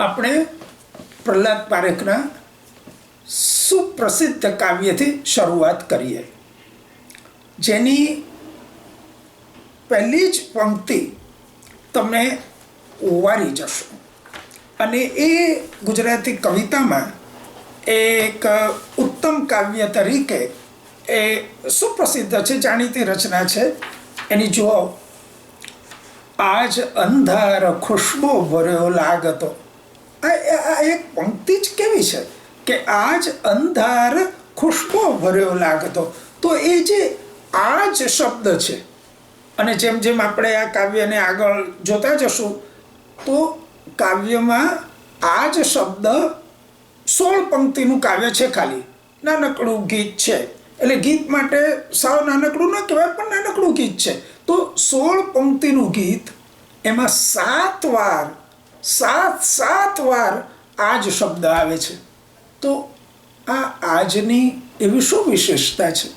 આપણે પ્રહલાદ પારેખના સુપ્રસિદ્ધ કાવ્યથી શરૂઆત કરીએ. જેની પહેલી જ પંક્તિ તમને ઓવારી જશો. અને એ ગુજરાતી કવિતામાં એક ઉત્તમ કાવ્ય તરીકે એ સુપ્રસિદ્ધ છે, જાણીતી રચના છે. એની જુઓ, આજ અંધાર ખુશ્બો ભર્યો લાગતો આ આ એક પંક્તિ જ કેવી છે કે આજ અંધાર ખુશ્બો ભર્યો લાગતો. તો એ જે આજ શબ્દ છે, અને જેમ જેમ આપણે આ કાવ્યને આગળ જોતા જશું, તો કાવ્યમાં આ જ શબ્દ સોળ પંક્તિનું કાવ્ય છે ખાલી. નાનકડું ગીત છે. એટલે ગીત માટે સાવ નાનકડું ન કહેવાય, પણ નાનકડું ગીત છે. તો સોળ પંક્તિનું ગીત એમાં સાત વાર સાત સાત વાર આજ શબ્દ આવે છે. તો આ આજની એવી શું વિશેષતા છે?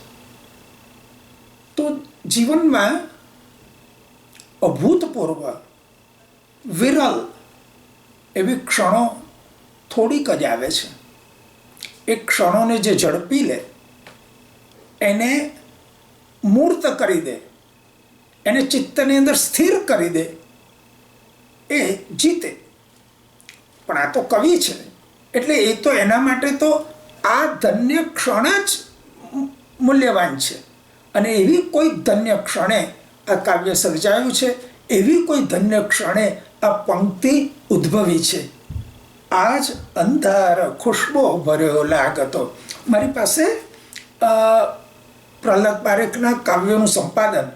તો જીવનમાં અભૂતપૂર્વ, વિરલ એવી ક્ષણો થોડીક જ આવે છે. એ ક્ષણોને જે ઝડપી લે, એને મૂર્ત કરી દે, એને ચિત્તની અંદર સ્થિર કરી દે, એ જીતે. પણ આ તો કવિ છે. એટલે એ તો એના માટે તો આ ધન્ય ક્ષણ જ મૂલ્યવાન છે. અને એવી કોઈ ધન્ય ક્ષણે આ કાવ્ય સર્જાયું છે, એવી કોઈ ધન્ય ક્ષણે આ પંક્તિ ઉદ્ભવી છે. આજ અંધાર ખુશ્બો ભર્યો લાગતો. મારી પાસે પ્રહલાદ પારેખના કાવ્યનું સંપાદન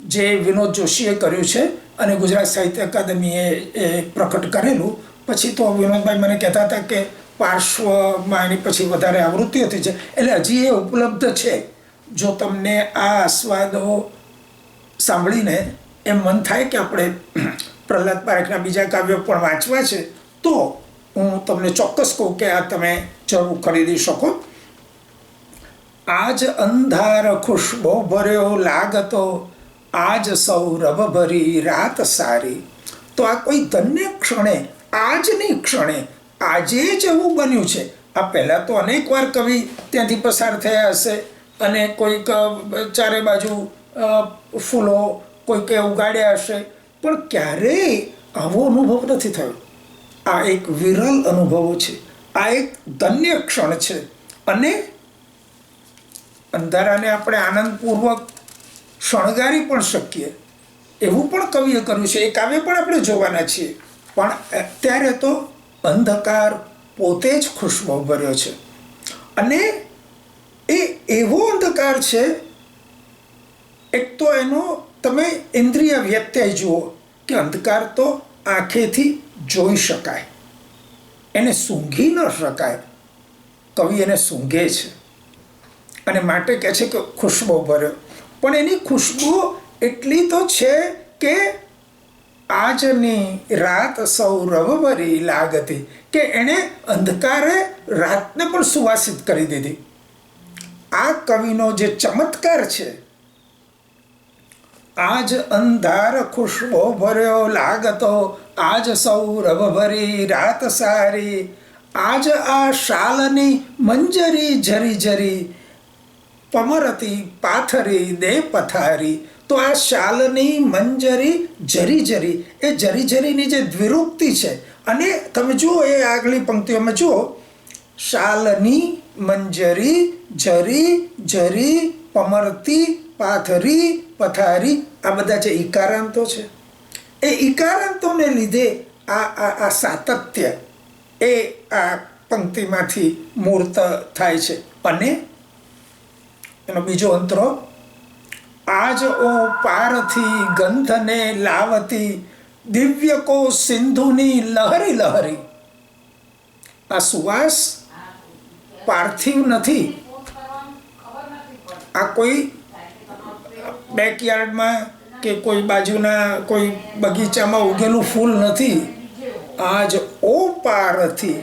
જે વિનોદ જોશીએ કર્યું છે અને ગુજરાત સાહિત્ય અકાદમીએ એ પ્રકટ કરેલું. પછી તો વિનોદભાઈ મને કહેતા હતા કે પાર્શ્વમાં એની પછી વધારે આવૃત્તિઓ થઈ છે. એટલે હજી એ ઉપલબ્ધ છે. જો તમને આ આસ્વાદો સાંભળીને એમ મન થાય કે આપણે પ્રહલાદ પારેખના બીજા કાવ્યો પણ વાંચવા છે, તો હું તમને ચોક્કસ કહું કે આ તમે જરૂર ખરીદી શકો. આજ અંધાર ખુશબો ભર્યો લાગતો આજ સૌરભ ભરી રાત સારી. તો આ કોઈ ધન્ય ક્ષણે, આજની ક્ષણે, આજે જ એવું બન્યું છે. આ પહેલાં તો અનેક વાર કવિ ત્યાંથી પસાર થયા હશે અને કોઈક ચારે બાજુ ફૂલો કોઈકે ઉગાડ્યા હશે. પણ ક્યારેય આવો અનુભવ નથી થયો? આ એક વિરલ અનુભવો છે. આ એક ધન્ય ક્ષણ છે. અને અંધારાને આપણે આનંદપૂર્વક શણગારી પણ શકીએ. એવું પણ કવિએ કર્યું છે. એ કાવ્ય પણ આપણે જોવાના છીએ. પણ અત્યારે તો અંધકાર પોતે જ ખુશબો ભર્યો છે. અને એ એવો અંધકાર છે, એક તો એનો તમે ઇન્દ્રિય વ્યત્યય જુઓ કે અંધકાર તો આંખેથી જોઈ શકાય. એને સૂંઘી ન શકાય. કવિ એને સૂંઘે છે. અને માટે કહે છે કે ખુશબો ભર્યો પણ એની ખુશ્બુ એટલી તો છે કે આજની રાત સૌરભ લાગતી કે એણે અંધકારે રાતને પણ સુવાસિત કરી દીધી. આ કવિનો જે ચમત્કાર છે, આજ અંધાર ખુશબો ભર્યો લાગતો, આજ સૌરભ ભરી રાત સારી, આજ આ શાલની મંજરી ઝરી જરી પમરતી, પાથરી દે પથારી, તો આ શાલની મંજરી જરી જરી, એ જરી જરીની જે દ્વિરુક્તિ છે. અને તમે જુઓ એ આગલી પંક્તિઓમાં જુઓ. શાલની મંજરી જરી જરી, પમરતી, પાથરી, પથારી, આ બધા જે ઈકારાંતો છે. એ ઈકારાંતોને લીધે આ આ આ સાતત્ય એ આ પંક્તિમાંથી મૂર્ત થાય છે. અને એનો બીજો અંતરો, આજ ઓ પારથી ગંધને લાવતી દિવ્ય કો સિંધુની લહરી લહરી. આ સુવાસ પાર્થિવ નથી. આ કોઈ બેકયાર્ડમાં કે કોઈ બાજુના કોઈ બગીચામાં ઉગેલું ફૂલ નથી. આજ ઓ પારથી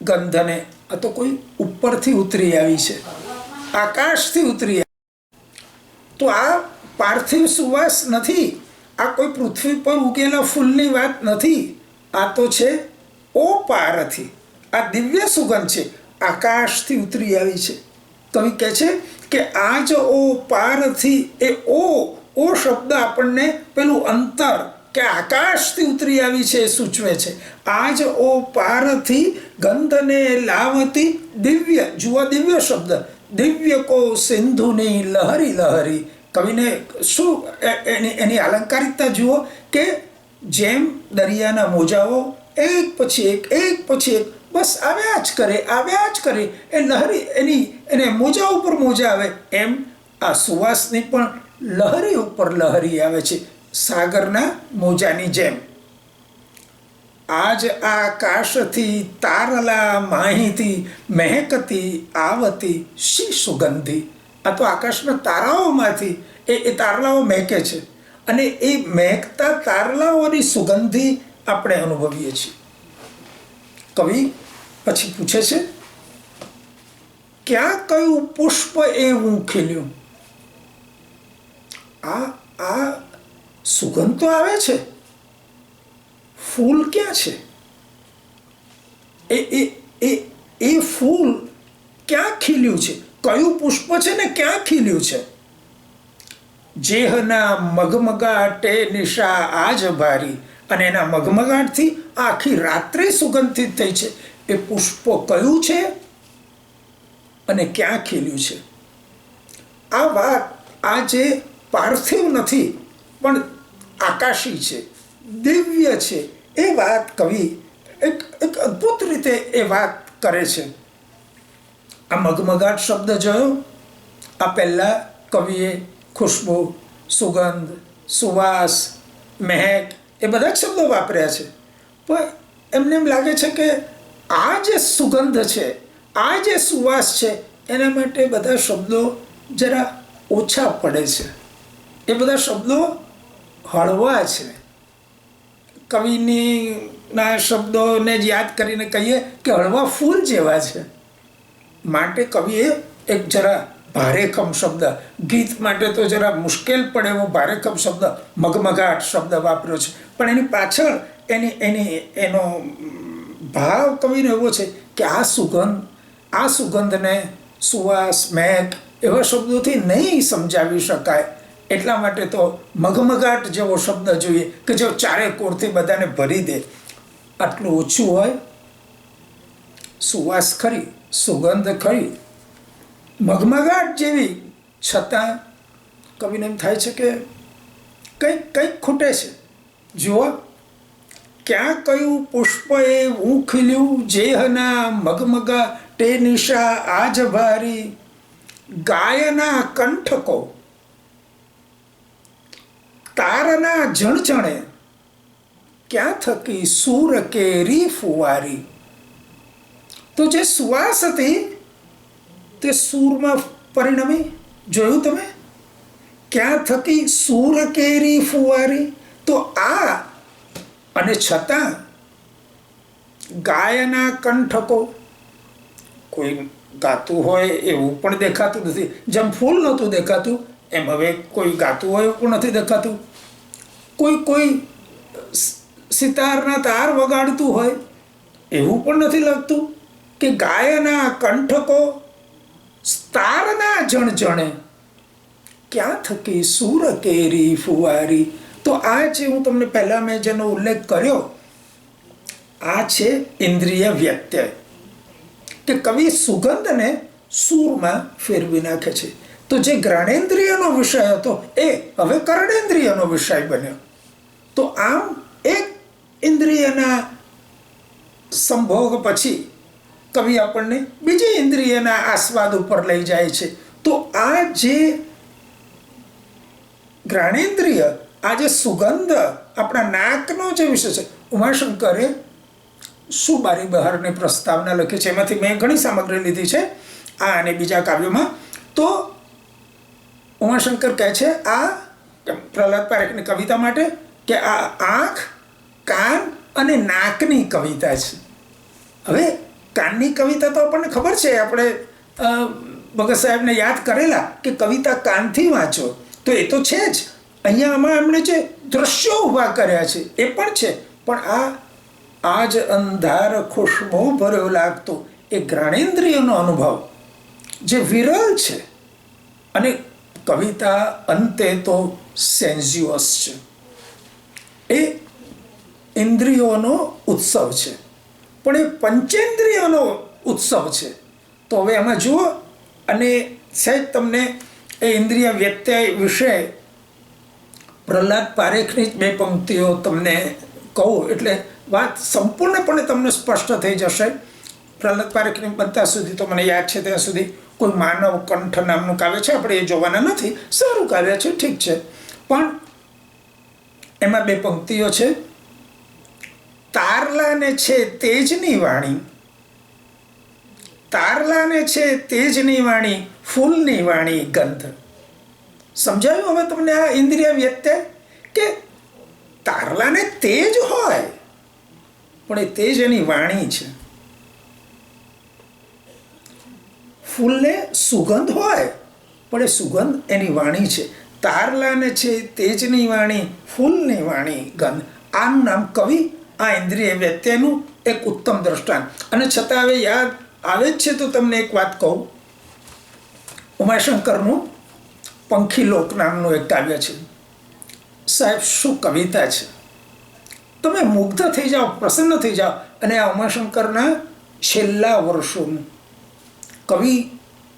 ગંધને, આ તો કોઈ ઉપરથી ઉતરી આવી છે. આકાશથી ઉતરી તો આ પાર્થિવ સુવાસ નથી. આ કોઈ પૃથ્વી પર ઉગેલા ફૂલની વાત નથી. આ તો છે ઓ પારથી આ દિવ્ય સુગંધ છે. આકાશથી ઉતરી આવી છે. કવિ કહે છે કે આ જ ઓ પારથી એ ઓ ઓ શબ્દ આપણને પેલું અંતર કે આકાશથી ઉતરી આવી છે એ સૂચવે છે. આ જ ઓ પારથી ગંધને લાવતી દિવ્ય, જુઓ દિવ્ય શબ્દ. દિવ્ય કો સિંધુની લહરી લહરી કવિને શું એની એની અલંકારિકતા જુઓ કે જેમ દરિયાના મોજાઓ એક પછી એક એક પછી એક બસ આવ્યા જ કરે આવ્યા જ કરે એ લહરી એની એને મોજા ઉપર મોજા આવે એમ આ સુવાસની પણ લહરી ઉપર લહરી આવે છે સાગરના મોજાની જેમ આજ આકાશથી તારલા માહિતી મહેકતી આવતી શી સુગંધી? આ તો આકાશના તારાઓમાંથી એ એ તારલાઓ મહેકે છે. અને એ મહેકતા તારલાઓની સુગંધી આપણે અનુભવીએ છીએ. કવિ પછી પૂછે છે, ક્યાં કયું પુષ્પ એવું ખીલ્યું? આ આ સુગંધ તો આવે છે. ફૂલ ક્યાં છે એ એ એ એ ફૂલ ક્યાં ખીલ્યું છે કયું પુષ્પ છે ને ક્યાં ખીલ્યું છે જેહના મગમગાટે નિશા આજ ભારી અને એના મગમગાટથી આખી રાત્રે સુગંધિત થઈ છે. એ પુષ્પ કયું છે? અને ક્યાં ખીલ્યું છે? આ વાત આ જે પાર્થિવ નથી, પણ આકાશી છે. દિવ્ય છે. એ વાત કવિ એક એક અદ્ભુત રીતે એ વાત કરે છે. આ મગમગાટ શબ્દ જોયો? આ પહેલાં કવિએ ખુશ્બુ, સુગંધ, સુવાસ, મહેક એ બધા જ શબ્દો વાપર્યા છે. પણ એમને એમ લાગે છે કે આ જે સુગંધ છે, આ જે સુવાસ છે, એના માટે બધા શબ્દો જરા ઓછા પડે છે. એ બધા શબ્દો હળવા છે. કવિની ના શબ્દોને જ યાદ કરીને કહીએ કે હળવા ફૂલ જેવા છે. માટે કવિએ એક જરા ભારેખમ શબ્દ, ગીત માટે તો જરા મુશ્કેલ પડે એવો ભારેખમ શબ્દ, મગમગાટ શબ્દ વાપર્યો છે. પણ એની પાછળ એની એની, એનો ભાવ કવિનો એવો છે કે આ સુગંધ, આ સુગંધને સુવાસ, મેઘ એવા શબ્દોથી નહીં સમજાવી શકાય. એટલા માટે તો મગમગાટ જેવો શબ્દ જોઈએ કે જો ચારે કોરથી બધાને ભરી દે. આટલું ઓછું હોય, સુવાસ ખરી, સુગંધ ખરી. મગમગાટ જેવી છતાં કવિને એમ થાય છે કે કંઈક કંઈક ખૂટે છે. જુઓ, ક્યાં કયું પુષ્પ એ હું ખીલ્યું જેહના મગમગા તે નિશા આજ ભારી. ગાયના કંઠકો તારના જણજણે ક્યાં થકી સૂર કેરી ફુવારી? તો જે સુવાસ હતી, તે સૂરમાં પરિણમી? જોયું તમે? ક્યાં થકી સૂર કેરી ફુવારી? તો આ અને છતાં ગાયના કંઠકો. કોઈ ગાતું હોય એવું પણ દેખાતું નથી. જેમ ફૂલ નહોતું દેખાતું એમ હવે કોઈ ગાતું હોય એવું નથી દેખાતું. કોઈ કોઈ સિતારના તાર વગાડતું હોય એવું પણ નથી લાગતું કે ગાયના કંઠકો તારના જણજણે ક્યાં થકી સૂર કેરી ફુવારી. તો આ છે હું તમને પહેલાં મેં જેનો ઉલ્લેખ કર્યો, આ છે ઇન્દ્રિય વ્યત્યય, કે કવિ સુગંધને સૂરમાં ફેરવી નાખે છે. તો જે જ્ઞાનેન્દ્રિયનો વિષય હતો, એ હવે કર્ણેન્દ્રિયનો વિષય બન્યો. તો આમ એક ઇન્દ્રિયના સંભોગ પછી કવિ આપણને બીજી ઇન્દ્રિયના આસ્વાદ ઉપર લઈ જાય છે. તો આ જે જ્ઞાનેન્દ્રિય, આ જે સુગંધ આપણા નાકનો જે વિષય છે, ઉમાશંકરે શું બારી બહારની પ્રસ્તાવના લખી છે. એમાંથી મેં ઘણી સામગ્રી લીધી છે આ અને બીજા કાવ્યોમાં. તો ઉમાશંકર કહે છે, આ પ્રહલાદ પારેખની કવિતા માટે કે આ આંખ, કાન અને નાકની કવિતા છે. હવે કાનની કવિતા તો આપણને ખબર છે, આપણે ભગત સાહેબને યાદ કરેલા કે કવિતા કાનથી વાંચો. તો એ તો છે જ. અહીંયા આમાં એમણે જે દ્રશ્યો ઊભા કર્યા છે, એ પણ છે. પણ આ આજ અંધાર ખુશ્બુ ભર્યો લાગતો, એ જ્ઞાનેન્દ્રિયનો અનુભવ. જે વિરલ છે, અને કવિતા અંતે તો સેન્ઝ્યુઅસ છે. એ ઇન્દ્રિયોનો ઉત્સવ છે. પણ એ પંચેન્દ્રિયોનો ઉત્સવ છે. તો હવે એમાં જુઓ, અને સહેજ તમને એ ઇન્દ્રિય વ્યત્યય વિશે પ્રહલાદ પારેખની જ બે પંક્તિઓ તમને કહું એટલે વાત સંપૂર્ણપણે તમને સ્પષ્ટ થઈ જશે. પ્રહલાદ પારેખની બનતા સુધી તો મને યાદ છે ત્યાં સુધી. કોઈ માનવ કંઠ નામનું કાવ્ય છે, આપણે એ જોવાના નથી. સારું કાવ્ય છે, ઠીક છે. પણ એમાં બે પંક્તિઓ છે. તારલાને છે તેજની વાણી. તારલાને છે તેજની વાણી, ફૂલની વાણી ગંધ. સમજાયું હવે તમને આ ઇન્દ્રિય વ્યત્યય કે તારલાને તેજ હોય, પણ એ તેજ એની વાણી છે. ફૂલને સુગંધ હોય, પણ એ સુગંધ એની વાણી છે. તારલાને છે તેજની વાણી, ફૂલની વાણી ગંધ. આનું નામ કવિ, આ ઇન્દ્રિય વ્યત્યયનું એક ઉત્તમ દ્રષ્ટાંત. અને છતાં હવે યાદ આવે જ છે તો તમને એક વાત કહું. ઉમાશંકરનું પંખીલોક નામનું એક કાવ્ય છે. સાહેબ, શું કવિતા છે? તમે મુગ્ધ થઈ જાઓ, પ્રસન્ન થઈ જાઓ. અને આ ઉમાશંકરના છેલ્લા વર્ષોનું કવિ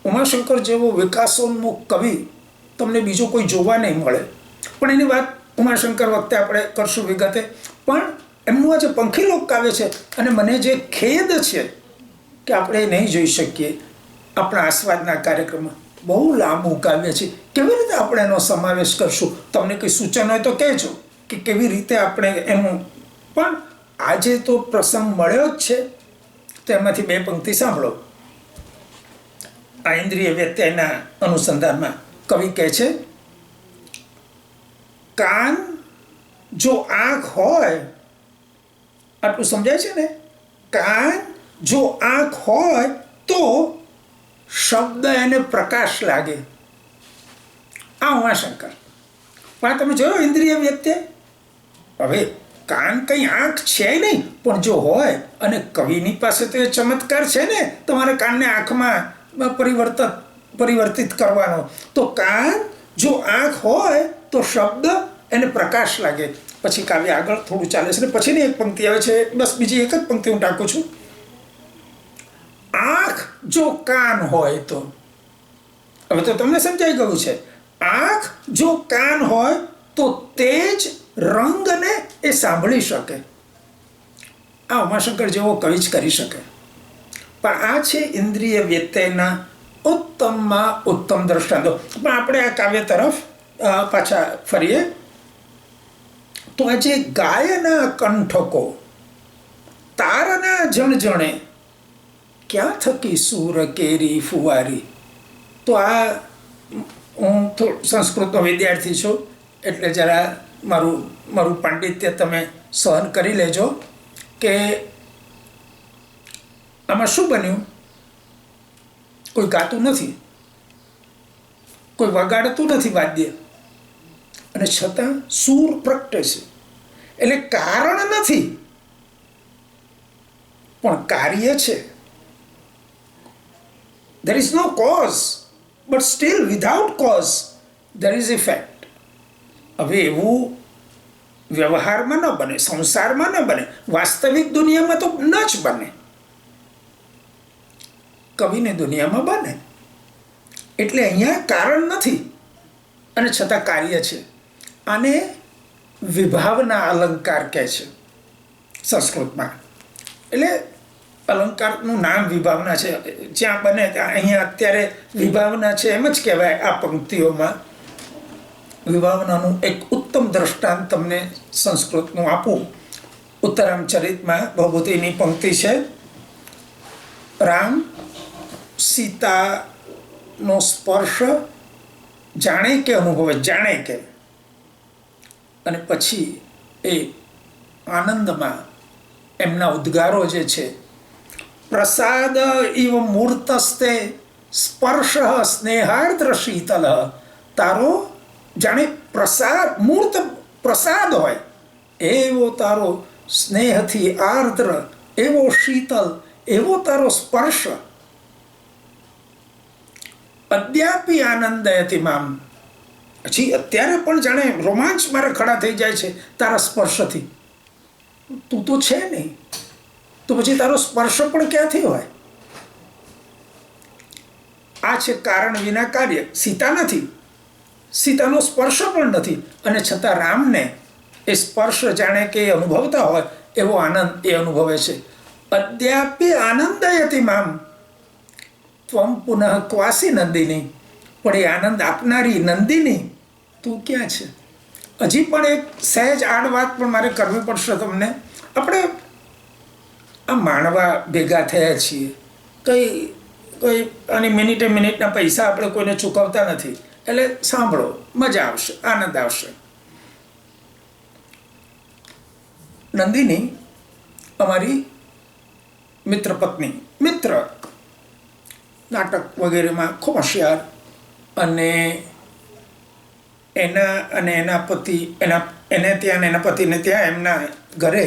ઉમાશંકર જેવો વિકાસોન્મુખ કવિ તમને બીજો કોઈ જોવા નહીં મળે. પણ એની વાત ઉમાશંકર વખતે આપણે કરશું વિગતે. પણ એમનું આ જે પંખીલોક કાવ્ય છે અને મને જે ખેદ છે કે આપણે નહીં જોઈ શકીએ. આપણા આસ્વાદના કાર્યક્રમમાં બહુ લાંબુ કાવ્ય છે કેવી રીતે આપણે એનો સમાવેશ કરશું? તમને કંઈ સૂચન હોય તો કહેજો કે કેવી રીતે આપણે એનું પણ આજે તો પ્રસંગ મળ્યો જ છે. તો એમાંથી બે પંક્તિ સાંભળો. આ ઇન્દ્રિય વ્યત્યયના અનુસંધાનમાં કવિ કહે છે, કાન જો આંખ હોય, આટલું સમજાય છે ને? કાન જો આંખ હોય તો શબ્દ એને પ્રકાશ લાગે. આ ઉમાશંકર. પણ તમે જોયો ઇન્દ્રિય વ્યત્યય હવે કાન કંઈ આંખ છે નહીં, પણ જો હોય અને કવિની પાસે તો એ ચમત્કાર છે ને, તમારા કાનને આંખમાં પરિવર્તન, પરિવર્તિત કરવાનો. તો કાન જો આંખ હોય, તો શબ્દ એને પ્રકાશ લાગે. પછી કાવ્ય આગળ થોડું ચાલે છે. ને પછીની એક પંક્તિ આવે છે, બસ બીજી એક જ પંક્તિ હું ટાંકું છું. આંખ જો કાન હોય તો. હવે તો તમને સમજાઈ ગયું છે. આંખ જો કાન હોય, તો તે જ રંગને એ સાંભળી શકે. આ ઉમાશંકર જેવો કવિ જ કરી શકે. પણ આ છે ઇન્દ્રિય વ્યત્યયના ઉત્તમમાં ઉત્તમ દ્રષ્ટાંતો. પણ આપણે આ કાવ્ય તરફ પાછા ફરીએ. તો આ જે ગાયના કંઠકો, તારના જણજણે ક્યાં થકી સૂર કેરી ફુવારી? તો આ હું સંસ્કૃતનો વિદ્યાર્થી છું, એટલે જરા મારું મારું પાંડિત્ય તમે સહન કરી લેજો કે આમાં શું બન્યું? કોઈ ગાતું નથી. કોઈ વગાડતું નથી વાદ્ય. અને છતાં સૂર પ્રગટે છે. એટલે કારણ નથી. પણ કાર્ય છે. There is no cause, but still without cause, there is effect. હવે એવું વ્યવહારમાં ન બને, સંસારમાં ન બને. વાસ્તવિક દુનિયામાં તો ન જ બને. કવિની દુનિયામાં બને. એટલે અહીંયા કારણ નથી અને છતાં કાર્ય છે. આને વિભાવના અલંકાર કહે છે સંસ્કૃતમાં. એટલે અલંકારનું નામ વિભાવના છે. જ્યાં બને ત્યાં અહીંયા અત્યારે વિભાવના છે એમ જ કહેવાય આ પંક્તિઓમાં. વિભાવનાનું એક ઉત્તમ દ્રષ્ટાંત તમને સંસ્કૃતનું આપું. ઉત્તરામ ચરિતમાં ભભૂતિની પંક્તિ છે. રામ સીતાનો સ્પર્શ જાણે કે અનુભવે, જાણે કે. અને પછી એ આનંદમાં એમના ઉદ્ગારો જે છે, પ્રસાદ ઇવ મૂર્તસ્તે સ્પર્શ સ્નેહાર્દ્ર શીતલ તારો જાણે પ્રસાદ, મૂર્ત પ્રસાદ હોય, એવો તારો સ્નેહથી આર્દ્ર, એવો શીતલ, એવો તારો સ્પર્શ અદ્યાપી આનંદયતી મામ. હજી અત્યારે પણ જાણે રોમાંચ મારે ખડા થઈ જાય છે તારા સ્પર્શથી. તું તો છે નહીં. તો પછી તારો સ્પર્શ પણ ક્યાંથી હોય? આ છે કારણ વિના કાર્ય. સીતા નથી. સીતાનો સ્પર્શ પણ નથી. અને છતાં રામને એ સ્પર્શ જાણે કે અનુભવતા હોય, એવો આનંદ એ અનુભવે છે. અદ્યાપી આનંદયતી મામ. ત્વમ પુનઃ ક્વાસી નંદિની? પણ એ આનંદ આપનારી નંદિની? તું ક્યાં છે? હજી પણ એક સહેજ આડ વાત પણ મારે કરવી પડશે તમને. આપણે આ માણવા ભેગા થયા છીએ. કઈ, કોઈ, અને મિનિટે મિનિટના પૈસા આપણે કોઈને ચૂકવતા નથી. એટલે સાંભળો, મજા આવશે, આનંદ આવશે. નંદિની, અમારી મિત્ર પત્ની, મિત્ર. નાટક વગેરેમાં ખૂબ હોશિયાર અને એના અને એના પતિ, એના, એને ત્યાં એના પતિને ત્યાં એમના ઘરે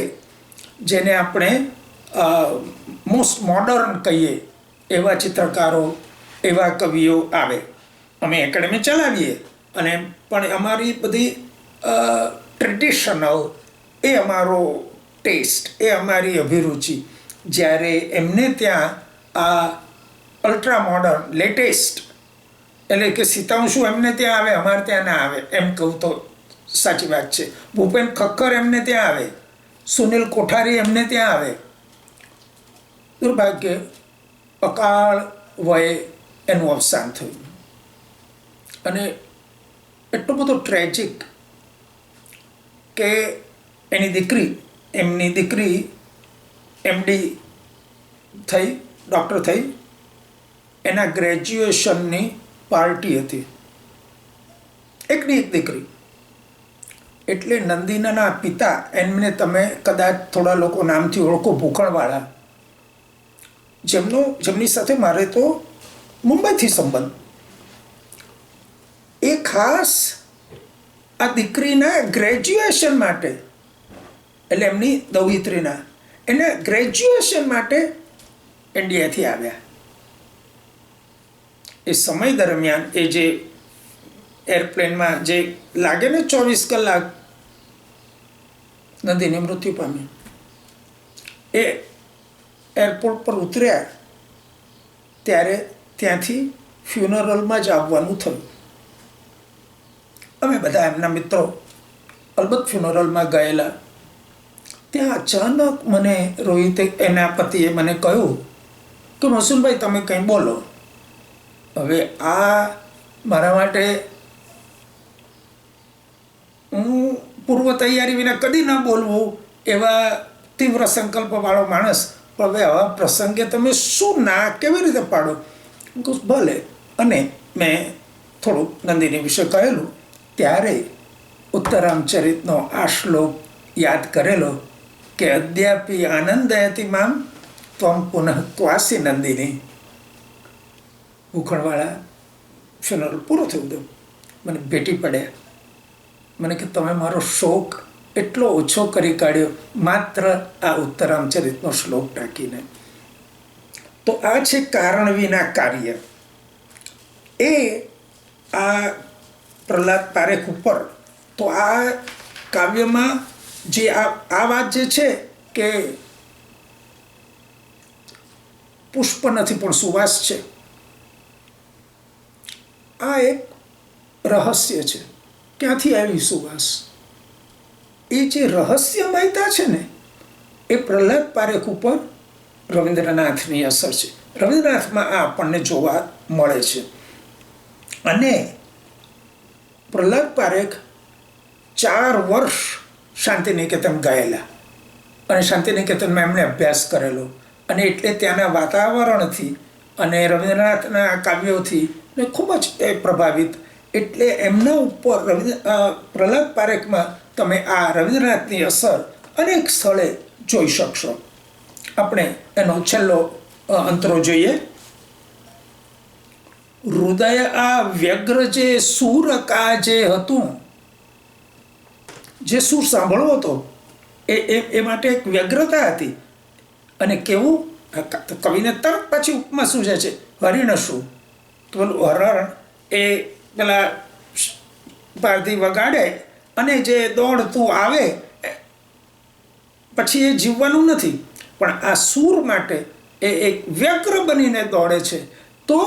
જેને આપણે મોસ્ટ મોડર્ન કહીએ એવા ચિત્રકારો, એવા કવિઓ આવે. અમે એકેડમી ચલાવીએ અને પણ અમારી બધી ટ્રેડિશનલ એ અમારો ટેસ્ટ એ અમારી અભિરુચિ. જ્યારે એમને ત્યાં આ અલ્ટ્રા મોડર્ન લેટેસ્ટ એટલે કે સીતાંશુ એમને ત્યાં આવે, અમારે ત્યાં ના આવે. એમ કહું તો સાચી વાત છે. ભૂપેન ખક્કર એમને ત્યાં આવે. સુનિલ કોઠારી એમને ત્યાં આવે. દુર્ભાગ્ય, અકાળ વયે એનું અવસાન થયું. અને એટલું બધું ટ્રેજિક કે એની દીકરી, એમની દીકરી, એમડી થઈ ડૉક્ટર થઈ. એના ગ્રેજ્યુએશનની પાર્ટી હતી. એકની એક દીકરી, એટલે નંદિનાના પિતા એમને તમે કદાચ થોડા લોકો નામથી ઓળખો, ભૂખણવાળા, જેમનો, જેમની સાથે મારે તો મુંબઈથી સંબંધ. એ ખાસ આ દીકરીના ગ્રેજ્યુએશન માટે, એટલે એમની દવિત્રીના, એને ગ્રેજ્યુએશન માટે ઇન્ડિયાથી આવ્યા. એ સમય દરમિયાન એ જે એરપ્લેનમાં જે લાગે ને ચોવીસ કલાક નદીને મૃત્યુ પામ્યું, એ એરપોર્ટ પર ઉતર્યા ત્યારે ત્યાંથી ફ્યુનરલમાં જ આવવાનું થયું. અમે બધા એમના મિત્રો અલબત્ત ફ્યુનરલમાં ગયેલા. ત્યાં અચાનક મને રોહિતે એના પતિએ મને કહ્યું કે મસુનભાઈ તમે કંઈ બોલો? હવે આ મારા માટે હું પૂર્વ તૈયારી વિના કદી ન બોલવું એવા તીવ્ર સંકલ્પવાળો માણસ. પણ હવે આવા પ્રસંગે તમે શું ના કેવી રીતે પાડો? ભલે. અને મેં થોડુંક નંદિની વિશે કહેલું. ત્યારે ઉત્તરામચરિતનો આ શ્લોક યાદ કરેલો કે અદ્યાપી આનંદયતી મામ, ત્વમ પુનઃ ક્વાસી નંદિની. ઉખણવાળા ફ્યુનરલ પૂરો થયું હતું મને ભેટી પડ્યા. મને કે, તમે મારો શોક એટલો ઓછો કરી કાઢ્યો, માત્ર આ ઉત્તરામચરિતનો શ્લોક ટાંકીને તો આ છે કારણ વિના કાર્ય. એ આ પ્રહલાદ પારેખ ઉપર, તો આ કાવ્યમાં જે આ આ વાત જે છે કે પુષ્પ નથી, પણ સુવાસ છે. આ એક રહસ્ય છે. ક્યાંથી આવી સુવાસ? એ જે રહસ્યમયતા છે ને, એ પ્રહલાદ પારેખ ઉપર રવિન્દ્રનાથની અસર છે. રવિન્દ્રનાથમાં આ આપણને જોવા મળે છે. અને પ્રહલાદ પારેખ ચાર વર્ષ શાંતિનિકેતન ગયેલા. અને શાંતિનિકેતનમાં એમણે અભ્યાસ કરેલો. અને એટલે ત્યાંના વાતાવરણથી અને રવિન્દ્રનાથના કાવ્યોથી ને ખૂબ જ એ પ્રભાવિત. એટલે એમના ઉપર રવિન્દ્ર પ્રહલાદ પારેખમાં તમે આ રવિન્દ્રનાથની અસર અનેક સ્થળે જોઈ શકશો. આપણે એનો છેલ્લો અંતરો જોઈએ. હૃદય આ વ્યગ્ર જે સુર કા જે હતું, જે સુર સાંભળવો હતો, એ એ માટે એક વ્યગ્રતા હતી. અને કેવું કવિને તરત પછી ઉપમા સૂજે છે, હરિણ શું? પેલું હરણ એ પેલા પારધી વગાડે અને જે દોડતું આવે પછી એ જીવવાનું નથી. પણ આ સૂર માટે એ એક વ્યગ્ર બનીને દોડે છે. તો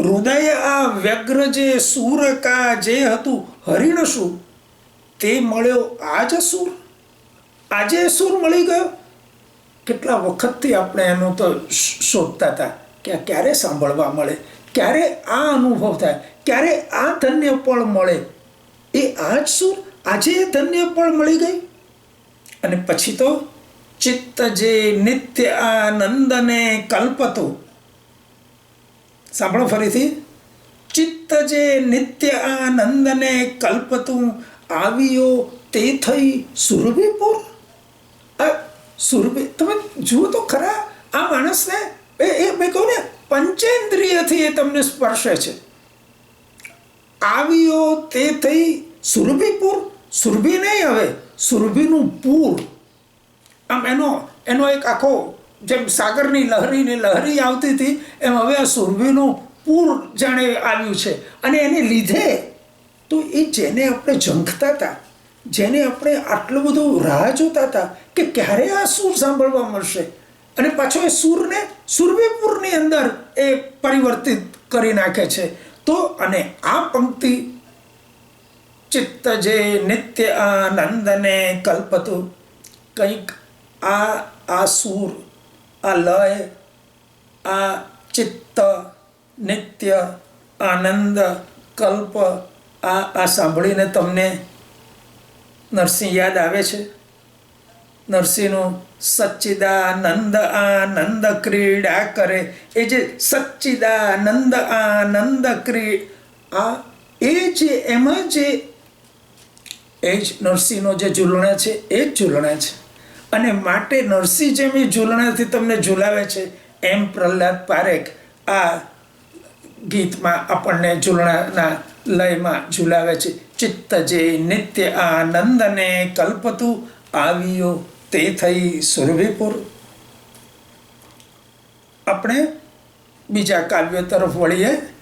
હૃદય આ વ્યગ્ર જે સૂર કા જે હતું હરિણ શું તે મળ્યો આજ સૂર. આજે સૂર મળી ગયો. કેટલા વખતથી આપણે એનું તો શોધતા હતા. કે ક્યારે સાંભળવા મળે? ક્યારે આ અનુભવ થાય? ક્યારે આ ધન્ય પળ મળે? એ આજ સૂર આજે એ ધન્ય પળ મળી ગઈ? અને પછી તો ચિત્ત જે નિત્ય આનંદને કલ્પતું. સાંભળો ફરીથી. ચિત્ત જે નિત્ય આનંદને કલ્પતું આવ્યો તે થઈ સુરભીપુર આ સુરભી, તમે જુઓ તો ખરા, આ માણસને એ એ મેં કહું ને પંચેન્દ્રિયથી એ તમને સ્પર્શે છે. આવ્યો તે થઈ સુરભીપુર, સુરભી નહીં હવે, સુરભીનું પૂર. આમ એનો એનો એક આખો જેમ સાગરની લહરીની લહરી આવતી હતી, એમ હવે આ સુરભીનું પૂર જાણે આવ્યું છે. અને એને લીધે તો એ જેને આપણે ઝંખતા હતા, જેને આપણે આટલું બધું રાહ જોતા હતા, કે ક્યારે આ સૂર સાંભળવા મળશે? અને પાછો એ સૂરને સુરવીપુરની અંદર એ પરિવર્તિત કરી નાખે છે. તો અને આ પંક્તિ ચિત્ત જે નિત્ય આનંદને કલ્પતું, કંઈક આ આ સૂર, આ લય, આ ચિત્ત, નિત્ય, આનંદ, કલ્પ, આ આ સાંભળીને તમને નરસિંહ યાદ આવે છે. નરસિંહનું સચ્ચિદાનંદ આનંદ ક્રીડા કરે. એ જે સચ્ચિદાનંદ આનંદ ક્રી, આ એ જે, એમાં જે, એ જ નરસિંહનો જે ઝૂલણા છે, એ જ ઝૂલણા છે. અને માટે નરસિંહ જેમ એ ઝૂલણાથી તમને ઝૂલાવે છે, એમ પ્રહલાદ પારેખ આ ગીતમાં આપણને ઝૂલણાના લયમાં ઝૂલાવે છે. ચિત્ત જે નિત્ય આનંદને કલ્પતું આવ્યો તે થઈ સુરભીપુર. આપણે બીજા કાવ્ય તરફ વળીએ.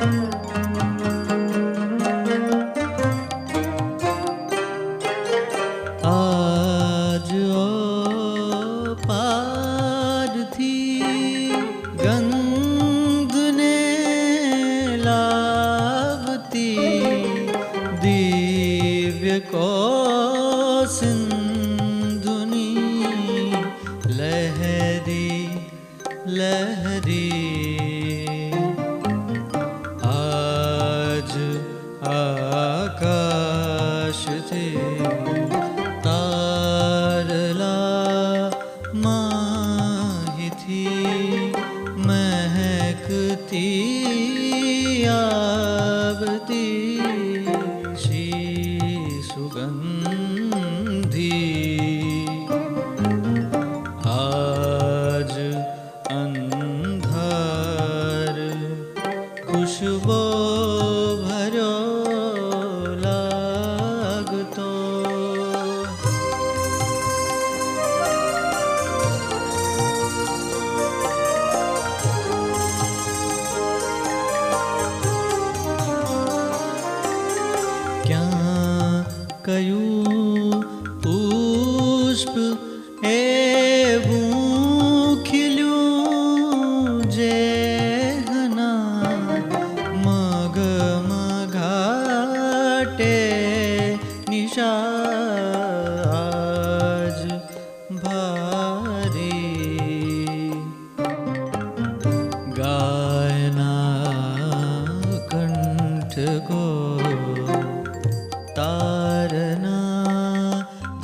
Música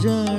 જણ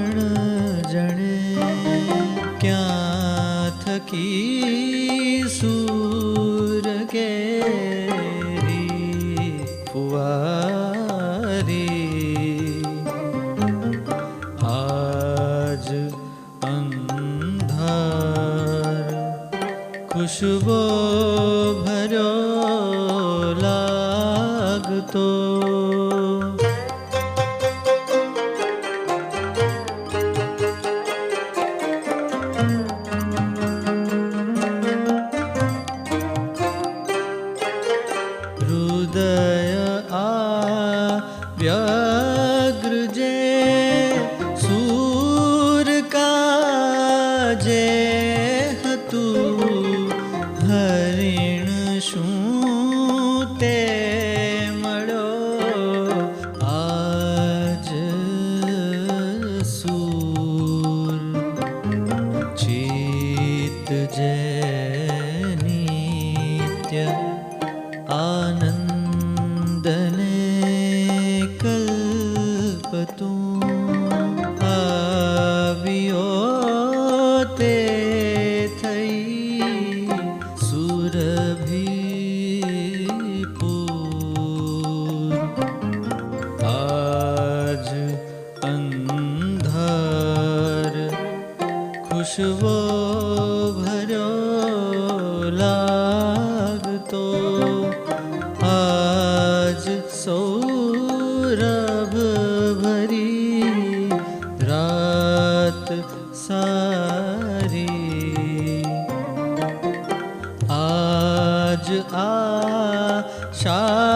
આજ આ